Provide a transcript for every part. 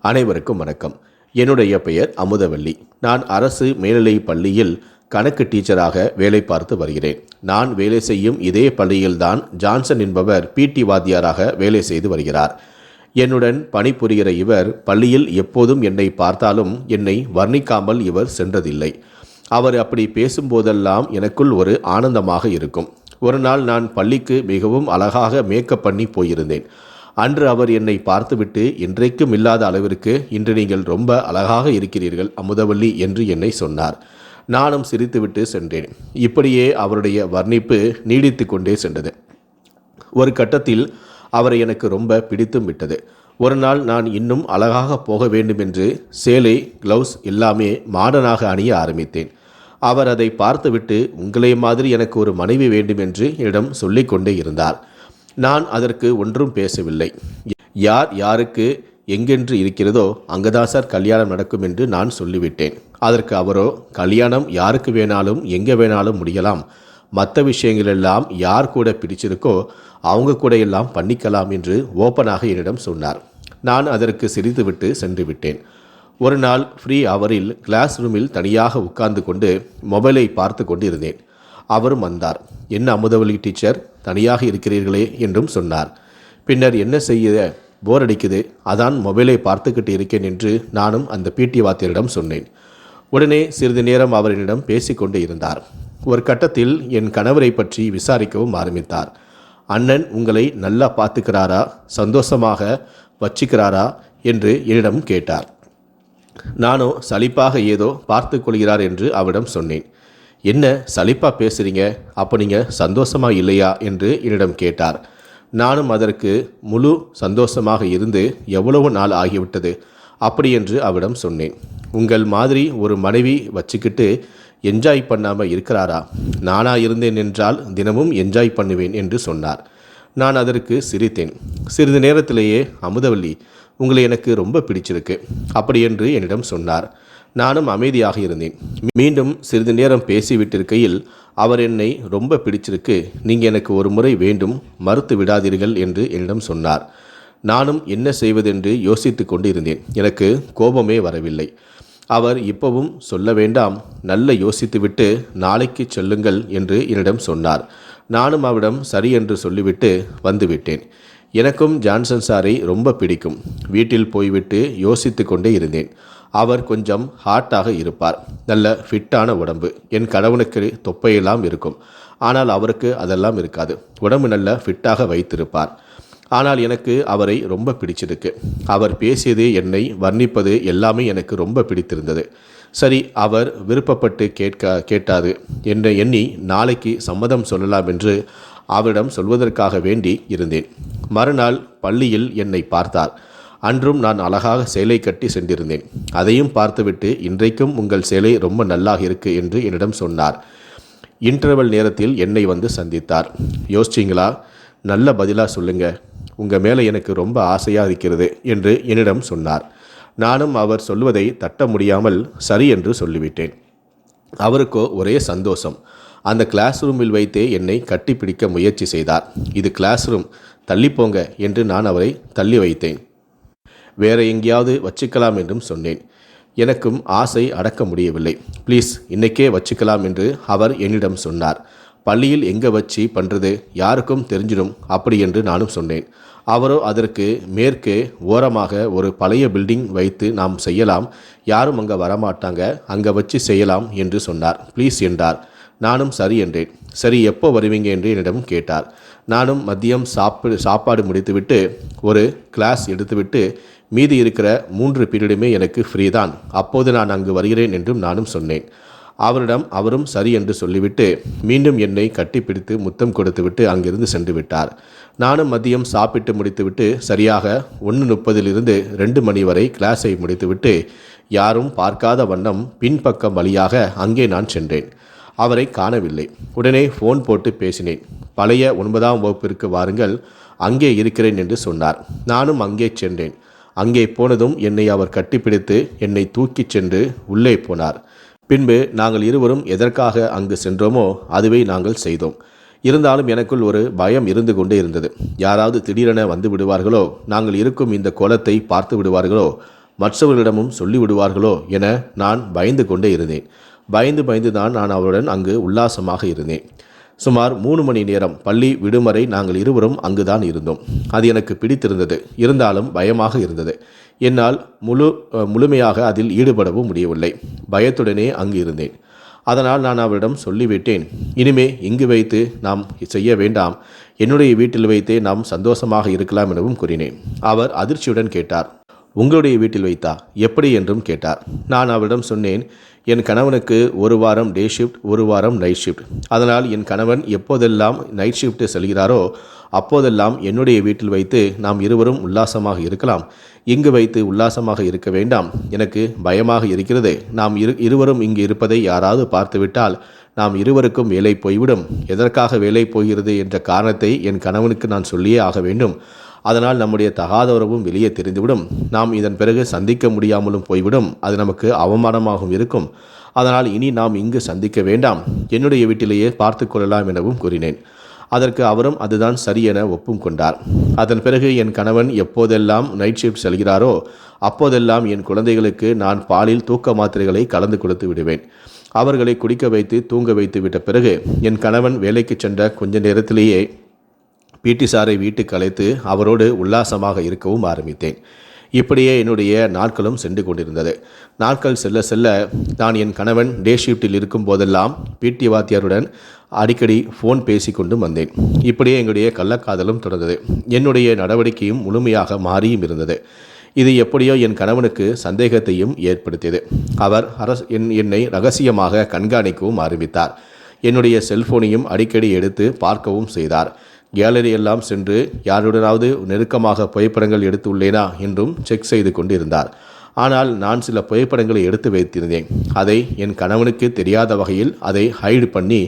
அனைவருக்கும் வணக்கம். என்னுடைய பெயர் அமுதவல்லி. நான் அரசு மேல்நிலைப் பள்ளியில் கணக்கு டீச்சராக வேலை பார்த்து வருகிறேன். நான் வேலை செய்யும் இதே பள்ளியில்தான் ஜான்சன் என்பவர் பிடி வாத்தியாராக வேலை செய்து வருகிறார். என்னுடன் பணிபுரிகிற இவர் பள்ளியில் எப்போதும் என்னை பார்த்தாலும் என்னை வர்ணிக்காமல் இவர் சென்றதில்லை. அவர் அப்படி பேசும்போதெல்லாம் எனக்குள் ஒரு ஆனந்தமாக இருக்கும். ஒரு நாள் நான் பள்ளிக்கு மிகவும் அழகாக மேக்கப் பண்ணி போயிருந்தேன். அன்று அவர் என்னை பார்த்துவிட்டு இன்றைக்கும் இல்லாத அளவிற்கு இன்று நீங்கள் ரொம்ப அழகாக இருக்கிறீர்கள் அமுதவல்லி என்று என்னை சொன்னார். நானும் சிரித்துவிட்டு சென்றேன். இப்படியே அவருடைய வர்ணிப்பு நீடித்து கொண்டே சென்றது. ஒரு கட்டத்தில் அவரை எனக்கு ரொம்ப பிடித்தும் விட்டது. ஒரு நாள் நான் இன்னும் அழகாக போக வேண்டும் என்று சேலை க்ளவுஸ் எல்லாமே மாடனாக அணிய ஆரம்பித்தேன். அவர் அதை பார்த்துவிட்டு உங்களை மாதிரி எனக்கு ஒரு மனைவி வேண்டும் என்று என்னிடம் சொல்லிக்கொண்டே இருந்தார். நான் அதற்கு ஒன்றும் பேசவில்லை. யார் யாருக்கு எங்கென்று இருக்கிறதோ அங்கதான் சார் கல்யாணம் நடக்கும் என்று நான் சொல்லிவிட்டேன். அதற்கு அவரோ கல்யாணம் யாருக்கு வேணாலும் எங்கே வேணாலும் முடியலாம். மற்ற விஷயங்களெல்லாம் யார் கூட பிடிச்சிருக்கோ அவங்க கூட எல்லாம் பண்ணிக்கலாம் என்று ஓப்பனாக என்னிடம் சொன்னார். நான் அதற்கு சிரித்துவிட்டு சென்று விட்டேன் ஒரு நாள் ஃப்ரீ அவரில் கிளாஸ் ரூமில் தனியாக உட்கார்ந்து கொண்டு மொபைலை பார்த்து கொண்டு இருந்தேன் அவரும் வந்தார். என்ன அமுதவல்லி டீச்சர் தனியாக இருக்கிறீர்களே என்றும் சொன்னார். பின்னர் என்ன செய்ய போர் அடிக்குது? அதான் மொபைலை பார்த்துக்கிட்டு இருக்கேன் என்று நானும் அந்த பிடி வாத்தியரிடம் சொன்னேன். உடனே சிறிது நேரம் அவர் என்னிடம் பேசிக்கொண்டு இருந்தார். ஒரு கட்டத்தில் என் கணவரை பற்றி விசாரிக்கவும் ஆரம்பித்தார். அண்ணன் உங்களை நல்லா பார்த்துக்கிறாரா? சந்தோஷமாக வச்சிக்கிறாரா? என்று என்னிடம் கேட்டார். நானோ சலிப்பாக ஏதோ பார்த்து கொள்கிறார் என்று அவரிடம் சொன்னேன். என்ன சலிப்பாக பேசுகிறீங்க அப்போ நீங்கள் சந்தோஷமா இல்லையா? என்று என்னிடம் கேட்டார். நானும் அதற்கு முழு சந்தோஷமாக இருந்து எவ்வளவு நாள் ஆகிவிட்டது. அப்படி என்று அவரிடம் சொன்னேன். உங்கள் மாதிரி ஒரு மனைவி வச்சுக்கிட்டு என்ஜாய் பண்ணாமல் இருக்கிறாரா? நானா இருந்தேன் என்றால் தினமும் என்ஜாய் பண்ணுவேன் என்று சொன்னார். நான் அதற்கு சிரித்தேன். சிறிது நேரத்திலேயே அமுதவல்லி உங்களை எனக்கு ரொம்ப பிடிச்சிருக்கு. அப்படி என்று என்னிடம் சொன்னார். நானும் அமைதியாக இருந்தேன். மீண்டும் சிறிது நேரம் பேசிவிட்டிருக்கையில் அவர் என்னை ரொம்ப பிடிச்சிருக்கு நீங்கள் எனக்கு ஒரு முறை வேண்டும் மறுத்து விடாதீர்கள் என்று என்னிடம் சொன்னார். நானும் என்ன செய்வதென்று யோசித்து கொண்டு இருந்தேன் எனக்கு கோபமே வரவில்லை. அவர் இப்பவும் சொல்ல வேண்டாம் நல்ல யோசித்துவிட்டு நாளைக்கு செல்லுங்கள் என்று என்னிடம் சொன்னார். நானும் அவரிடம் சரி என்று சொல்லிவிட்டு வந்துவிட்டேன். எனக்கும் ஜான்சன் சாரை ரொம்ப பிடிக்கும். வீட்டில் போய்விட்டு யோசித்து கொண்டே இருந்தேன். அவர் கொஞ்சம் ஹாட்டாக இருப்பார். நல்ல ஃபிட்டான உடம்பு. என் கணவனுக்கு தொப்பையெல்லாம் இருக்கும். ஆனால் அவருக்கு அதெல்லாம் இருக்காது. உடம்பு நல்ல ஃபிட்டாக வைத்திருப்பார். ஆனால் எனக்கு அவரை ரொம்ப பிடிச்சிருக்கு. அவர் பேசியது என்னை வர்ணிப்பது எல்லாமே எனக்கு ரொம்ப பிடித்திருந்தது. சரி அவர் விருப்பப்பட்டு கேட்க கேட்டாது என்று எண்ணி நாளைக்கு சம்மதம் சொல்லலாம் என்று அவரிடம் சொல்வதற்காக வேண்டி இருந்தேன். மறுநாள் பள்ளியில் என்னை பார்த்தார். அன்றும் நான் அழகாக சேலை கட்டி சென்றிருந்தேன். அதையும் பார்த்துவிட்டு இன்றைக்கும் உங்கள் சேலை ரொம்ப நல்லாக இருக்கு என்று என்னிடம் சொன்னார். இன்டர்வல் நேரத்தில் என்னை வந்து சந்தித்தார். யோசிச்சிங்களா? நல்ல பதிலாக சொல்லுங்க. உங்கள் மேலே எனக்கு ரொம்ப ஆசையாக இருக்கிறது என்று என்னிடம் சொன்னார். நானும் அவர் சொல்வதை தட்ட முடியாமல் சரி என்று சொல்லிவிட்டேன். அவருக்கோ ஒரே சந்தோஷம். அந்த கிளாஸ் ரூமில் வைத்தே என்னை கட்டிப்பிடிக்க முயற்சி செய்தார். இது கிளாஸ் ரூம் தள்ளிப்போங்க என்று நான் அவரை தள்ளி வைத்தேன். வேற எங்கேயாவது வச்சுக்கலாம் என்றும் சொன்னேன். எனக்கும் ஆசை அடக்க முடியவில்லை. ப்ளீஸ் இன்னைக்கே வச்சுக்கலாம் என்று அவர் என்னிடம் சொன்னார். பள்ளியில் எங்கே வச்சு பண்ணுறது யாருக்கும் தெரிஞ்சிடும். அப்படி என்று நானும் சொன்னேன். அவரோ அதற்கு மேற்கே ஓரமாக ஒரு பழைய பில்டிங் வைத்து நாம் செய்யலாம். யாரும் அங்கே வரமாட்டாங்க. அங்கே வச்சு செய்யலாம் என்று சொன்னார். ப்ளீஸ் என்றார். நானும் சரி என்றேன். சரி எப்போ வருவீங்க என்று என்னிடம் கேட்டார். நானும் மதியம் சாப்பிடு சாப்பாடு முடித்துவிட்டு ஒரு கிளாஸ் எடுத்துவிட்டு மீதி இருக்கிற மூன்று பீரியடுமே எனக்கு ஃப்ரீ தான் அப்போது நான் அங்கு வருகிறேன் என்றும் நானும் சொன்னேன். அவரிடம் அவரும் சரி என்று சொல்லிவிட்டு மீண்டும் என்னை கட்டிப்பிடித்து முத்தம் கொடுத்துவிட்டு அங்கிருந்து சென்று விட்டார். நானும் மதியம் சாப்பிட்டு முடித்துவிட்டு சரியாக ஒன்று முப்பதிலிருந்து ரெண்டு மணி வரை கிளாஸை முடித்துவிட்டு யாரும் பார்க்காத வண்ணம் பின்பக்கம் வழியாக அங்கே நான் சென்றேன். அவரை காணவில்லை. உடனே ஃபோன் போட்டு பேசினேன். பழைய ஒன்பதாம் வகுப்பிற்கு வாருங்கள் அங்கே இருக்கிறேன் என்று சொன்னார். நானும் அங்கே சென்றேன். அங்கே போனதும் என்னை அவர் கட்டிப்பிடித்து என்னை தூக்கிச் சென்று உள்ளே போனார். பின்பு நாங்கள் இருவரும் எதற்காக அங்கு சென்றோமோ அதுவே நாங்கள் செய்தோம். இருந்தாலும் எனக்குள் ஒரு பயம் இருந்து கொண்டே இருந்தது. யாராவது திடீரென வந்து விடுவார்களோ நாங்கள் இருக்கும் இந்த கோலத்தை பார்த்து விடுவார்களோ மற்றவர்களிடமும் சொல்லிவிடுவார்களோ என நான் பயந்து கொண்டே இருந்தேன். பயந்து பயந்து தான் நான் அவருடன் அங்கு உல்லாசமாக இருந்தேன். சுமார் மூணு மணி நேரம் பள்ளி விடுமுறை நாங்கள் இருவரும் அங்குதான் இருந்தோம். அது எனக்கு பிடித்திருந்தது. இருந்தாலும் பயமாக இருந்தது. என்னால் முழு முழுமையாக அதில் ஈடுபடவும் முடியவில்லை. பயத்துடனே அங்கு இருந்தேன். அதனால் நான் அவரிடம் சொல்லிவிட்டேன் இனிமே இங்கு வைத்து நாம் செய்ய வேண்டாம். என்னுடைய வீட்டில் வைத்தே நாம் சந்தோஷமாக இருக்கலாம் எனவும் கூறினேன். அவர் அதிர்ச்சியுடன் கேட்டார். உங்களுடைய வீட்டில் வைத்தா எப்படி என்றும் கேட்டார். நான் அவரிடம் சொன்னேன் என் கணவனுக்கு ஒரு வாரம் டே ஷிஃப்ட் ஒரு வாரம் நைட் ஷிஃப்ட் அதனால் என் கணவன் எப்போதெல்லாம் நைட் ஷிஃப்ட் செல்கிறாரோ அப்போதெல்லாம் என்னுடைய வீட்டில் வைத்து நாம் இருவரும் உல்லாசமாக இருக்கலாம். இங்கு வைத்து உல்லாசமாக இருக்க வேண்டாம். எனக்கு பயமாக இருக்கிறது. நாம் இரு இருவரும் இங்கு இருப்பதை யாராவது பார்த்துவிட்டால் நாம் இருவருக்கும் வேலை போய்விடும். எதற்காக வேலை போகிறது என்ற காரணத்தை என் கணவனுக்கு நான் சொல்லியே ஆக வேண்டும். அதனால் நம்முடைய தகாத உறவும் வெளியே தெரிந்துவிடும். நாம் இதன் பிறகு சந்திக்க முடியாமலும் போய்விடும். அது நமக்கு அவமானமாகவும் இருக்கும். அதனால் இனி நாம் இங்கு சந்திக்க வேண்டாம். என்னுடைய வீட்டிலேயே பார்த்து கொள்ளலாம் எனவும் கூறினேன். அதற்கு அவரும் அதுதான் சரி என ஒப்பும் கொண்டார். அதன் பிறகு என் கணவன் எப்போதெல்லாம் நைட் ஷிஃப்ட் செல்கிறாரோ அப்போதெல்லாம் என் குழந்தைகளுக்கு நான் பாலில் தூக்க மாத்திரைகளை கலந்து கொடுத்து விடுவேன். அவர்களை குடிக்க வைத்து தூங்க வைத்து விட்ட பிறகு என் கணவன் வேலைக்கு சென்ற கொஞ்ச நேரத்திலேயே பிடி சாரை வீட்டுக்கு அழைத்து அவரோடு உல்லாசமாக இருக்கவும் ஆரம்பித்தேன். இப்படியே என்னுடைய நாட்களும் சென்று கொண்டிருந்தது. நாட்கள் செல்ல செல்ல நான் என் கணவன் டே ஷிஃப்ட்டில் இருக்கும் போதெல்லாம் பிடி வாத்தியாருடன் அடிக்கடி ஃபோன் பேசி கொண்டும் வந்தேன். இப்படியே எங்களுடைய கள்ளக்காதலும் தொடர்ந்தது. என்னுடைய நடவடிக்கையும் முழுமையாக மாறியும் இருந்தது. இது எப்படியோ என் கணவனுக்கு சந்தேகத்தையும் ஏற்படுத்தியது. அவர் அரசு என் என்னை ரகசியமாக கண்காணிக்கவும் ஆரம்பித்தார். என்னுடைய செல்போனையும் அடிக்கடி எடுத்து பார்க்கவும் செய்தார். கேலரி எல்லாம் சென்று யாருடனாவது நெருக்கமாக புகைப்படங்கள் எடுத்துள்ளேனா என்றும் செக் செய்து கொண்டிருந்தார். ஆனால் நான் சில புகைப்படங்களை எடுத்து வைத்திருந்தேன். அதை என் கணவனுக்கு தெரியாத வகையில் அதை ஹைடு பண்ணி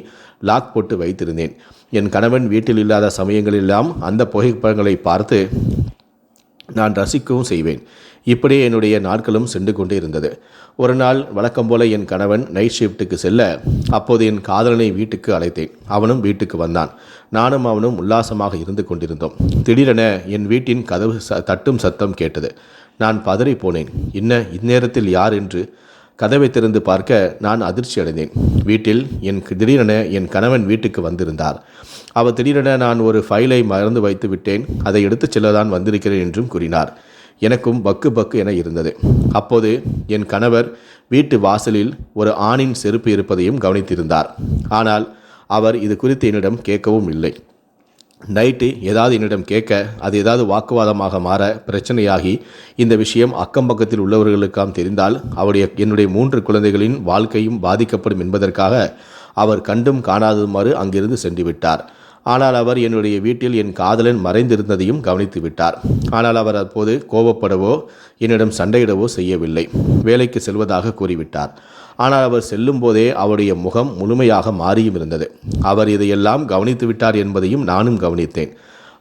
லாக் போட்டு வைத்திருந்தேன். என் கணவன் வீட்டில் இல்லாத சமயங்களெல்லாம் அந்த புகைப்படங்களை பார்த்து நான் ரசிக்கவும் செய்வேன். இப்படியே என்னுடைய நாட்களும் சென்று கொண்டே இருந்தது ஒரு நாள் வழக்கம் போல என் கணவன் நைட் ஷிஃப்ட்டுக்கு செல்ல அப்போது என் காதலனை வீட்டுக்கு அழைத்தேன். அவனும் வீட்டுக்கு வந்தான். நானும் அவனும் உல்லாசமாக இருந்து கொண்டிருந்தோம். திடீரென என் வீட்டின் கதவு ச தட்டும் சத்தம் கேட்டது. நான் பதறி போனேன். என்ன இந்நேரத்தில் யார் என்று? கதவை திறந்து பார்க்க நான் அதிர்ச்சி அடைந்தேன். வீட்டில் என் திடீரென என் கணவன் வீட்டுக்கு வந்திருந்தார். அவர் திடீரென நான் ஒரு ஃபைலை மறந்து வைத்து விட்டேன். அதை எடுத்துச் செல்லதான் வந்திருக்கிறேன் என்றும் கூறினார். எனக்கும் பக்கு பக்கு என இருந்தது. அப்போது என் கணவர் வீட்டு வாசலில் ஒரு ஆணின் செருப்பு இருப்பதையும் கவனித்திருந்தார். ஆனால் அவர் இது குறித்து என்னிடம் கேட்கவும் இல்லை. நைட்டு ஏதாவது என்னிடம் கேட்க அது ஏதாவது வாக்குவாதமாக மாற பிரச்சனையாகி இந்த விஷயம் அக்கம் பக்கத்தில் உள்ளவர்களுக்காம் தெரிந்தால் அவருடைய என்னுடைய மூன்று குழந்தைகளின் வாழ்க்கையும் பாதிக்கப்படும் என்பதற்காக அவர் கண்டும் காணாததுமாறு அங்கிருந்து சென்றுவிட்டார். ஆனால் அவர் என்னுடைய வீட்டில் என் காதலன் மறைந்திருந்ததையும் கவனித்து விட்டார். ஆனால் அவர் அப்போது கோபப்படவோ என்னிடம் சண்டையிடவோ செய்யவில்லை. வேலைக்கு செல்வதாக கூறிவிட்டார். ஆனால் அவர் செல்லும் போதே அவருடைய முகம் முழுமையாக மாறியும் இருந்தது. அவர் இதையெல்லாம் கவனித்து விட்டார் என்பதையும் நானும் கவனித்தேன்.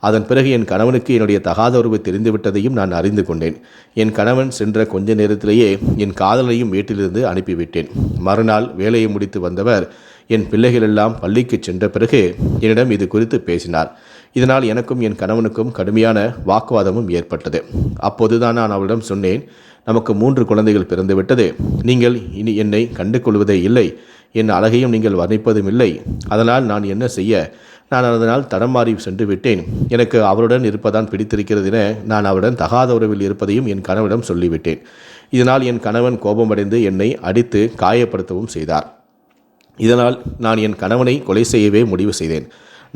அதன் பிறகு என் கணவனுக்கு என்னுடைய தகாத உறவு தெரிந்துவிட்டதையும் நான் அறிந்து கொண்டேன். என் கணவன் சென்ற கொஞ்ச நேரத்திலேயே என் காதலையும் வீட்டிலிருந்து அனுப்பிவிட்டேன். மறுநாள் வேலையை முடித்து வந்தவர் என் பிள்ளைகளெல்லாம் பள்ளிக்கு சென்ற பிறகு என்னிடம் இது குறித்து பேசினார். இதனால் எனக்கும் என் கணவனுக்கும் கடுமையான வாக்குவாதமும் ஏற்பட்டது. அப்போதுதான் நான் அவளிடம் சொன்னேன் நமக்கு மூன்று குழந்தைகள் பிறந்துவிட்டது நீங்கள் இனி என்னை கண்டு கொள்வதே இல்லை. என் அழகையும் நீங்கள் வர்ணிப்பதும் இல்லை. அதனால் நான் என்ன செய்ய? நான் அதனால் தடம் மாறி சென்று விட்டேன். எனக்கு அவருடன் இருப்பதான் பிடித்திருக்கிறது என நான் அவருடன் தகாத உறவில் இருப்பதையும் என் கணவனிடம் சொல்லிவிட்டேன். இதனால் என் கணவன் கோபமடைந்து என்னை அடித்து காயப்படுத்தவும் செய்தார். இதனால் நான் என் கணவனை கொலை செய்யவே முடிவு செய்தேன்.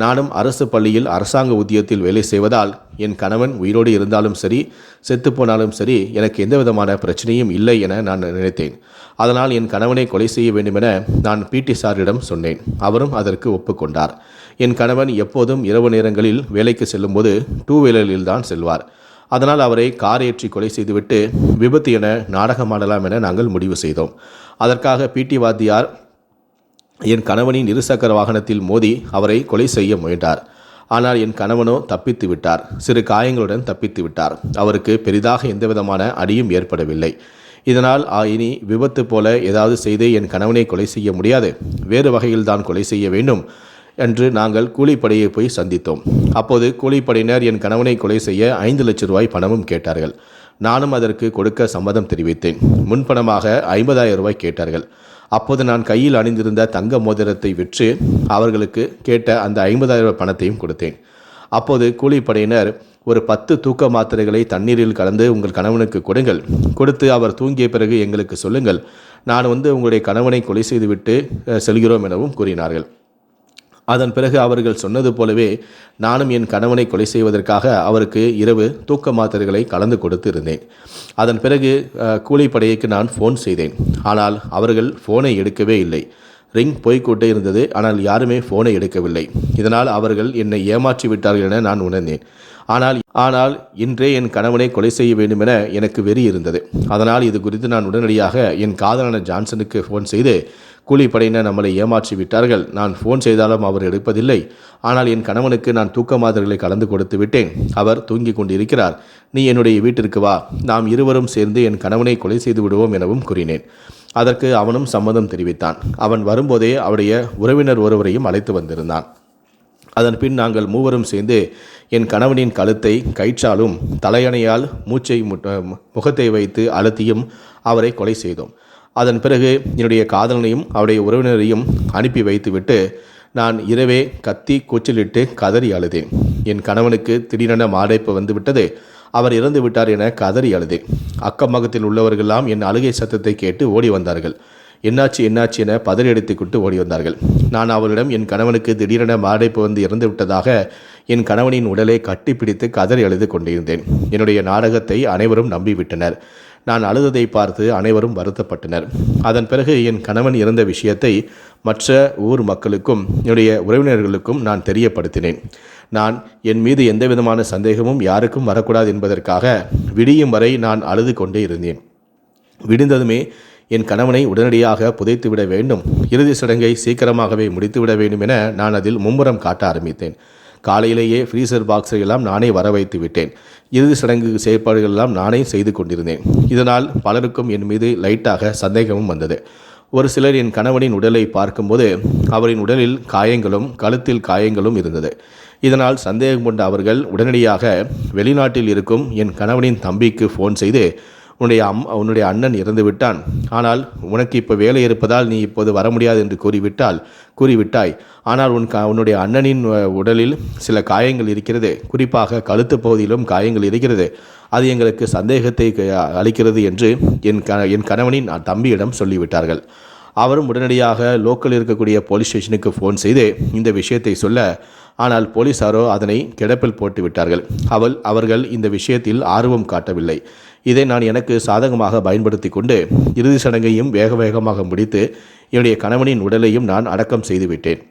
நானும் அரசு பள்ளியில் அரசாங்க உத்தியத்தில் வேலை செய்வதால் என் கணவன் உயிரோடு இருந்தாலும் சரி செத்துப்போனாலும் சரி எனக்கு எந்த விதமான பிரச்சனையும் இல்லை என நான் நினைத்தேன். அதனால் என் கணவனை கொலை செய்ய வேண்டுமென நான் பிடி சாரிடம் சொன்னேன். அவரும் அதற்கு ஒப்புக்கொண்டார் என் கணவன் எப்போதும் இரவு நேரங்களில் வேலைக்கு செல்லும்போது டூ வீலரில் தான் செல்வார். அதனால் அவரை கார் ஏற்றி கொலை செய்துவிட்டு விபத்து என நாடகமாடலாம் என நாங்கள் முடிவு செய்தோம். அதற்காக பிடி வாத்தியார் என் கணவனின் இருசக்கர வாகனத்தில் மோதி அவரை கொலை செய்ய முயன்றார். ஆனால் என் கணவனோ தப்பித்து விட்டார். சிறு காயங்களுடன் தப்பித்து விட்டார். அவருக்கு பெரிதாக எந்தவிதமான அடியும் ஏற்படவில்லை. இதனால் ஆ, இனி விபத்து போல ஏதாவது செய்து என் கணவனை கொலை செய்ய முடியாது. வேறு வகையில் தான் கொலை செய்ய வேண்டும் என்று நாங்கள் கூலிப்படையை போய் சந்தித்தோம். அப்போது கூலிப்படையினர் என் கணவனை கொலை செய்ய ஐந்து லட்ச ரூபாய் பணமும் கேட்டார்கள். நானும் அதற்கு கொடுக்க சம்மதம் தெரிவித்தேன். முன்பணமாக ஐம்பதாயிரம் ரூபாய் கேட்டார்கள். அப்போது நான் கையில் அணிந்திருந்த தங்க மோதிரத்தை விற்று அவர்களுக்கு கேட்ட அந்த ஐம்பதாயிரம் ரூபாய் பணத்தையும் கொடுத்தேன். அப்போது கூலிப்படையினர் ஒரு பத்து தூக்க மாத்திரைகளை தண்ணீரில் கலந்து உங்கள் கணவனுக்கு கொடுங்கள். கொடுத்து அவர் தூங்கிய பிறகு எங்களுக்கு சொல்லுங்கள். நான் வந்து உங்களுடைய கணவனை கொலை செய்துவிட்டு செல்கிறோம் எனவும் கூறினார்கள். அதன் பிறகு அவர்கள் சொன்னது போலவே நானும் என் கணவனை கொலை செய்வதற்காக அவருக்கு இரவு தூக்க மாத்திரைகளை கலந்து கொடுத்து இருந்தேன் அதன் பிறகு கூலிப்படையைக்கு கூலிப்படைக்கு நான் ஃபோன் செய்தேன். ஆனால் அவர்கள் ஃபோனை எடுக்கவே இல்லை. ரிங் போய்கொண்டே இருந்தது. ஆனால் யாருமே ஃபோனை எடுக்கவில்லை. இதனால் அவர்கள் என்னை ஏமாற்றி விட்டார்கள் என நான் உணர்ந்தேன். ஆனால் ஆனால் இன்றே என் கணவனை கொலை செய்ய வேண்டும் என எனக்கு வெறி இருந்தது. அதனால் இது குறித்து நான் உடனடியாக என் காதலான ஜான்சனுக்கு ஃபோன் செய்து கூலிப்படையினர் நம்மளை ஏமாற்றி விட்டார்கள் நான் ஃபோன் செய்தாலும் அவர் எடுப்பதில்லை. ஆனால் என் கணவனுக்கு நான் தூக்க மாத்திரைகளை கலந்து கொடுத்து விட்டேன். அவர் தூங்கிக் கொண்டிருக்கிறார். நீ என்னுடைய வீட்டிற்கு வா. நாம் இருவரும் சேர்ந்து என் கணவனை கொலை செய்து விடுவோம் எனவும் கூறினேன். அதற்கு அவனும் சம்மதம் தெரிவித்தான். அவன் வரும்போதே அவருடைய உறவினர் ஒருவரையும் அழைத்து வந்திருந்தான். அதன் பின் நாங்கள் மூவரும் சேர்ந்து என் கணவனின் கழுத்தை கயிற்றாலும் தலையணையால் மூச்சை முகத்தை வைத்து அழுத்தியும் அவரை கொலை செய்தோம். அதன் பிறகு என்னுடைய காதலனையும் அவருடைய உறவினரையும் அனுப்பி வைத்துவிட்டு நான் இரவே கத்தி கூச்சலிட்டு கதறி அழுதேன். என் கணவனுக்கு திடீரென மாடைப்பு வந்துவிட்டது. அவர் இறந்து விட்டார் என கதறி அழுதேன் அக்கம்பக்கத்தில் உள்ளவர்களெல்லாம் என் அழுகை சத்தத்தை கேட்டு ஓடி வந்தார்கள். என்னாச்சு என்னாச்சு என பதறி அடித்துக்கொண்டு ஓடி வந்தார்கள். நான் அவரிடம் என் கணவனுக்கு திடீரென மாடைப்பு வந்து இறந்து விட்டதாக என் கணவனின் உடலை கட்டிப்பிடித்து கதறி அழுது கொண்டிருந்தேன். என்னுடைய நாடகத்தை அனைவரும் நம்பிவிட்டனர். நான் அழுததை பார்த்து அனைவரும் வருத்தப்பட்டனர். அதன் பிறகு என் கணவன் இறந்த விஷயத்தை மற்ற ஊர் மக்களுக்கும் என்னுடைய உறவினர்களுக்கும் நான் தெரியப்படுத்தினேன். நான் என் மீது எந்தவிதமான சந்தேகமும் யாருக்கும் வரக்கூடாது என்பதற்காக விடியும் வரை நான் அழுது கொண்டே இருந்தேன். விடிந்ததுமே என் கணவனை உடனடியாக புதைத்துவிட வேண்டும். இறுதி சடங்கை சீக்கிரமாகவே முடித்துவிட வேண்டும் என நான் அதில் மும்முரம் காட்ட ஆரம்பித்தேன். காலையிலேயே ஃப்ரீசர் பாக்ஸை எல்லாம் நானே வர வைத்து விட்டேன். இறுதி சடங்கு செயற்பாடுகள் எல்லாம் நானே செய்து கொண்டிருந்தேன். இதனால் பலருக்கும் என் மீது லைட்டாக சந்தேகமும் வந்தது. ஒரு சிலர் என் கணவனின் உடலை பார்க்கும்போது அவரின் உடலில் காயங்களும் கழுத்தில் காயங்களும் இருந்தது. இதனால் சந்தேகம் கொண்ட அவர்கள் உடனடியாக வெளிநாட்டில் இருக்கும் என் கணவனின் தம்பிக்கு ஃபோன் செய்து உன்னுடைய அம் உன்னுடைய அண்ணன் இறந்து விட்டான். ஆனால் உனக்கு இப்போ வேலை இருப்பதால் நீ இப்போது வர முடியாது என்று கூறிவிட்டால் கூறிவிட்டாய். ஆனால் உன் க உன்னுடைய அண்ணனின் உடலில் சில காயங்கள் இருக்கிறது. குறிப்பாக கழுத்து பகுதியிலும் காயங்கள் இருக்கிறது. அது எங்களுக்கு சந்தேகத்தை க- அளிக்கிறது என்று என் க என் கணவனின் தம்பியிடம் சொல்லிவிட்டார்கள். அவரும் உடனடியாக லோக்கல் இருக்கக்கூடிய போலீஸ் ஸ்டேஷனுக்கு ஃபோன் செய்து இந்த விஷயத்தை சொல்ல ஆனால் போலீசாரோ அதனை கிடப்பில் போட்டு விட்டார்கள் அவள் அவர்கள் இந்த விஷயத்தில் ஆர்வம் காட்டவில்லை. இதை நான் எனக்கு சாதகமாக பயன்படுத்தி கொண்டு இறுதி சடங்கையும் வேக வேகமாக முடித்து என்னுடைய கணவனின் உடலையும் நான் அடக்கம் செய்துவிட்டேன்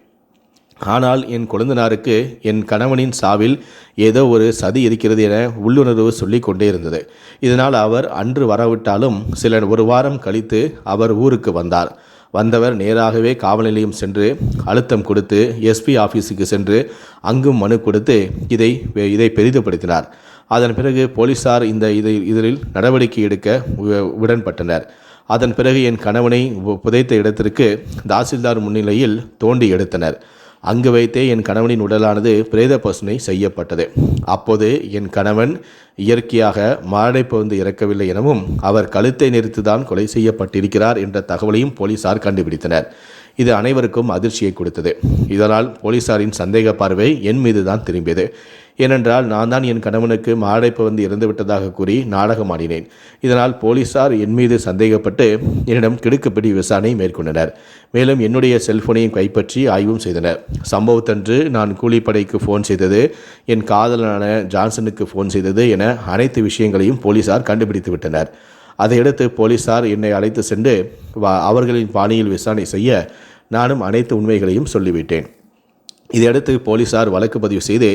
ஆனால் என் கொழுந்தனாருக்கு என் கணவனின் சாவில் ஏதோ ஒரு சதி இருக்கிறது என உள்ளுணர்வு சொல்லிக் கொண்டே இருந்தது. இதனால் அவர் அன்று வரவிட்டாலும் சில ஒரு வாரம் கழித்து அவர் ஊருக்கு வந்தார். வந்தவர் நேராகவே காவல் நிலையம் சென்று அழுத்தம் கொடுத்து எஸ்பி ஆஃபீஸுக்கு சென்று அங்கும் மனு கொடுத்து இதை இதை பெரிதுபடுத்தினார். அதன் பிறகு போலீசார் இந்த இதை இதில் நடவடிக்கை எடுக்க உ- உடன்பட்டனர். அதன் பிறகு என் கணவனை புதைத்த இடத்திற்கு தாசில்தார் முன்னிலையில் தோண்டி எடுத்தனர். அங்கு வைத்தே என் கணவனின் உடலானது பிரேத பசுனை செய்யப்பட்டது. அப்போது என் கணவன் இயற்கையாக மாரடைப்பு வந்து இறக்கவில்லை எனவும் அவர் கழுத்தை நெரித்துதான் கொலை செய்யப்பட்டிருக்கிறார் என்ற தகவலையும் போலீசார் கண்டுபிடித்தனர். இது அனைவருக்கும் அதிர்ச்சியை கொடுத்தது. இதனால் போலீசாரின் சந்தேக பார்வை என் மீது தான் திரும்பியது. ஏனென்றால் நான் தான் என் கணவனுக்கு மாரடைப்பு வந்து இறந்துவிட்டதாக கூறி நாடகமாடினேன் இதனால் போலீசார் என் மீது சந்தேகப்பட்டு என்னிடம் கிடுக்குப்பிடி விசாரணை மேற்கொண்டனர். மேலும் என்னுடைய செல்போனையும் கைப்பற்றி ஆய்வும் செய்தனர். சம்பவத்தன்று நான் கூலிப்படைக்கு ஃபோன் செய்தது என் காதலனான ஜான்சனுக்கு ஃபோன் செய்தது என அனைத்து விஷயங்களையும் போலீசார் கண்டுபிடித்து விட்டனர். அதையடுத்து போலீசார் என்னை அழைத்து சென்று வா- அவர்களின் பாணியில் விசாரணை செய்ய நானும் அனைத்து உண்மைகளையும் சொல்லிவிட்டேன். இதையடுத்து போலீசார் வழக்கு பதிவு செய்து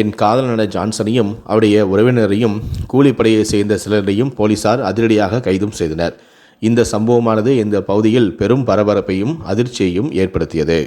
என் காதலனான ஜான்சனையும் அவருடைய உறவினரையும் கூலிப்படையை சேர்ந்த சிலரையும் போலீசார் அதிரடியாக கைதும் செய்தனர். இந்த சம்பவமானது இந்த பகுதியில் பெரும் பரபரப்பையும் அதிர்ச்சியையும் ஏற்படுத்தியது.